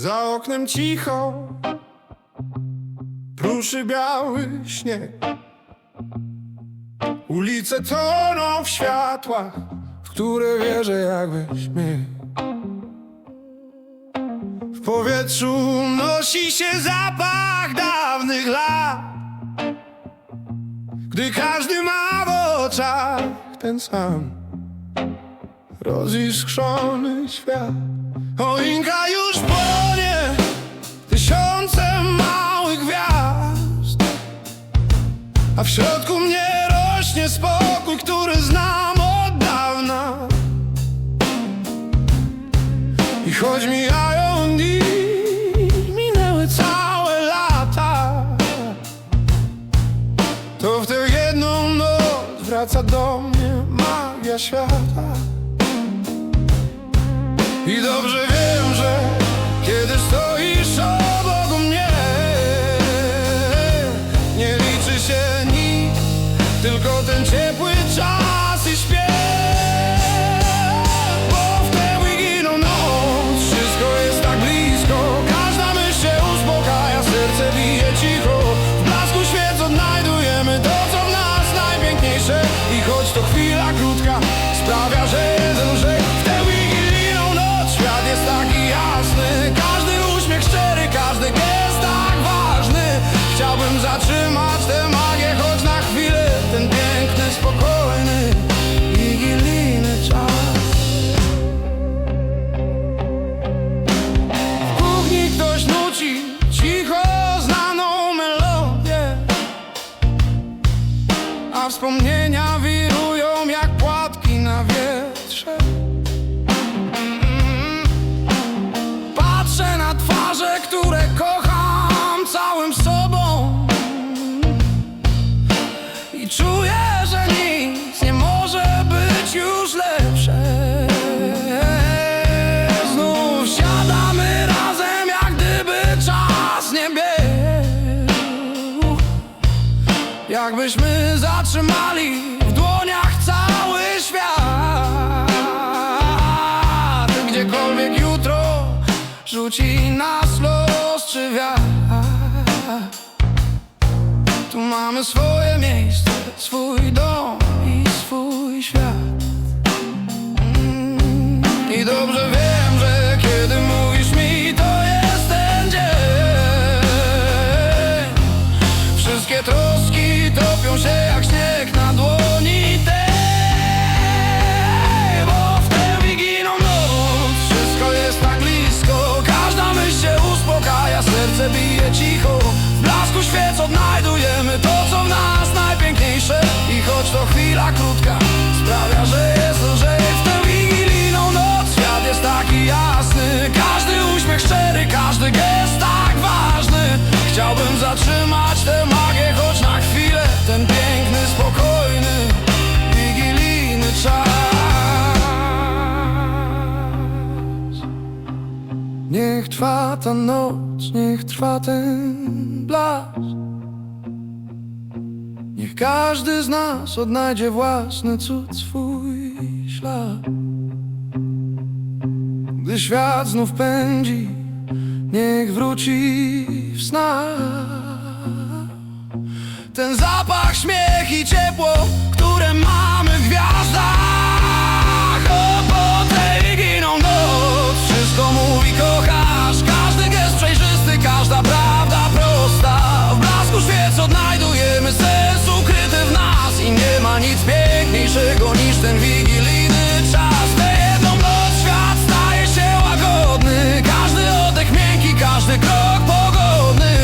Za oknem cicho Pruszy biały śnieg. Ulice toną w światłach W które wierzę jakbyśmy W powietrzu nosi się zapach dawnych lat. Gdy każdy ma w oczach ten sam Roziskrzony świat. Choinka już płonie Tysiące małych gwiazd. A w środku mnie rośnie spokój Który znam od dawna. I choć mijają dni Minęły całe lata To w tę jedną noc Wraca do mnie magia świata. I dobrze wiem, ciepły czas i śpiew wspomnienia wirują jak płatki na wietrze. Patrzę na twarze, które kocham całym sobą. I czuję, że nic nie może być już lepsze. Znów siadamy razem, jak gdyby czas nie Jakbyśmy zatrzymali w dłoniach cały świat. Gdziekolwiek jutro rzuci nas los czy wiatr. Tu mamy swoje miejsce, swój dom i swój świat. Mm, I dobrze wiem, że kiedy mówisz mi to jest ten dzień. Wszystkie troski trwa ta noc, niech trwa ten blask. Niech każdy z nas odnajdzie własny cud, swój ślad. Gdy świat znów pędzi, niech wróci w snach. Ten zapach, śmiech i ciepło, które mamy piękniejszego niż ten wigilijny czas. Tę jedną noc świat staje się łagodny. Każdy oddech miękki, każdy krok pogodny.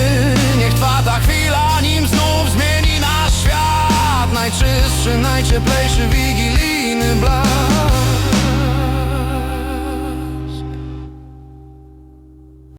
Niech trwa ta chwila, nim znów zmieni nasz świat. Najczystszy, najcieplejszy wigilijny blask